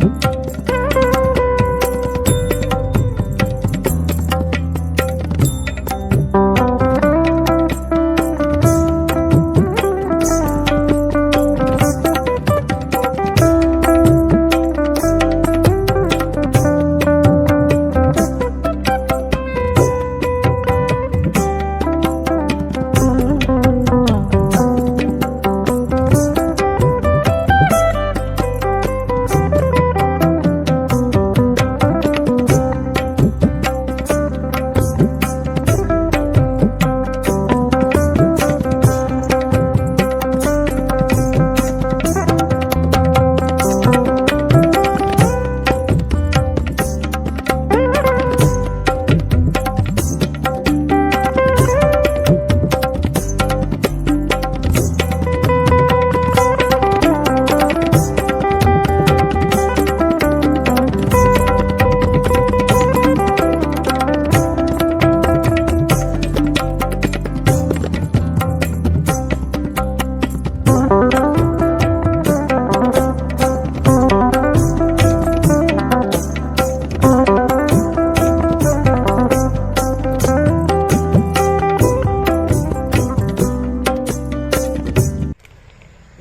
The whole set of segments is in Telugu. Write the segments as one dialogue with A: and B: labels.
A: thank you.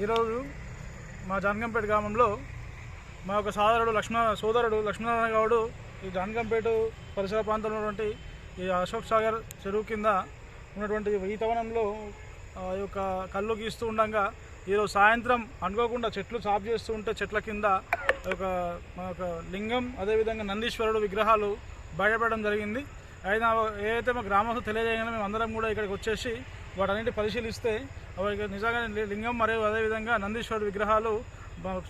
A: రోజు మా జానకంపేట గ్రామంలో మా యొక్క సోదరుడు లక్ష్మణ సోదరుడు లక్ష్మీనారాయణ గౌడు ఈ జానకంపేట పరిసర ప్రాంతంలో ఉన్నటువంటి ఈ అశోక్ సాగర్ చెరువు కింద ఉన్నటువంటి ఈతవనంలో ఆ యొక్క కళ్ళు గీస్తూ ఉండగా ఈరోజు సాయంత్రం అనుకోకుండా చెట్లు సాఫ్ చేస్తూ ఉంటే చెట్ల కింద ఒక మా యొక్క లింగం అదేవిధంగా నందీశ్వరుడు విగ్రహాలు బయటపడడం జరిగింది. అయినా ఏదైతే మా గ్రామస్తులు తెలియజేయగానే మేము అందరం కూడా ఇక్కడికి వచ్చేసి వాటన్నిటి పరిశీలిస్తే నిజంగానే నిజంగా లింగం మరియు అదేవిధంగా నందీశ్వరుడు విగ్రహాలు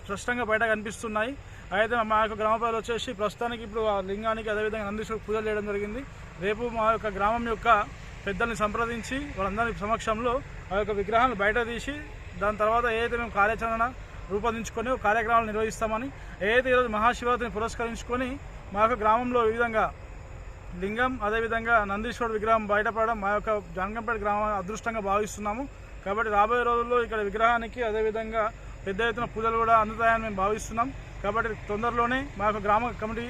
A: స్పష్టంగా బయట కనిపిస్తున్నాయి. అయితే మా యొక్క గ్రామ ప్రజలు వచ్చేసి ప్రస్తుతానికి ఇప్పుడు ఆ లింగానికి అదేవిధంగా నందీశ్వరుడు పూజలు చేయడం జరిగింది. రేపు మా యొక్క గ్రామం యొక్క పెద్దల్ని సంప్రదించి వాళ్ళందరి సమక్షంలో ఆ యొక్క విగ్రహాలను బయట తీసి దాని తర్వాత ఏదైతే మేము కార్యాచరణ రూపొందించుకొని కార్యక్రమాలు నిర్వహిస్తామని ఏదైతే ఈరోజు మహాశివరాత్రిని పురస్కరించుకొని మా యొక్క గ్రామంలో ఈ విధంగా లింగం అదేవిధంగా నందీశ్వరుడు విగ్రహం బయటపడడం మా యొక్క జానకంపేట గ్రామం అదృష్టంగా భావిస్తున్నాము. కాబట్టి రాబోయే రోజుల్లో ఇక్కడ విగ్రహానికి అదేవిధంగా పెద్ద ఎత్తున పూజలు కూడా అందుతాయని మేము భావిస్తున్నాం. కాబట్టి తొందరలోనే మా యొక్క గ్రామ కమిటీ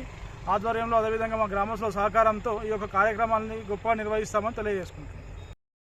A: ఆధ్వర్యంలో అదేవిధంగా మా గ్రామస్తుల సహకారంతో ఈ యొక్క కార్యక్రమాన్ని గొప్పగా నిర్వహిస్తామని తెలియజేసుకుంటున్నాం.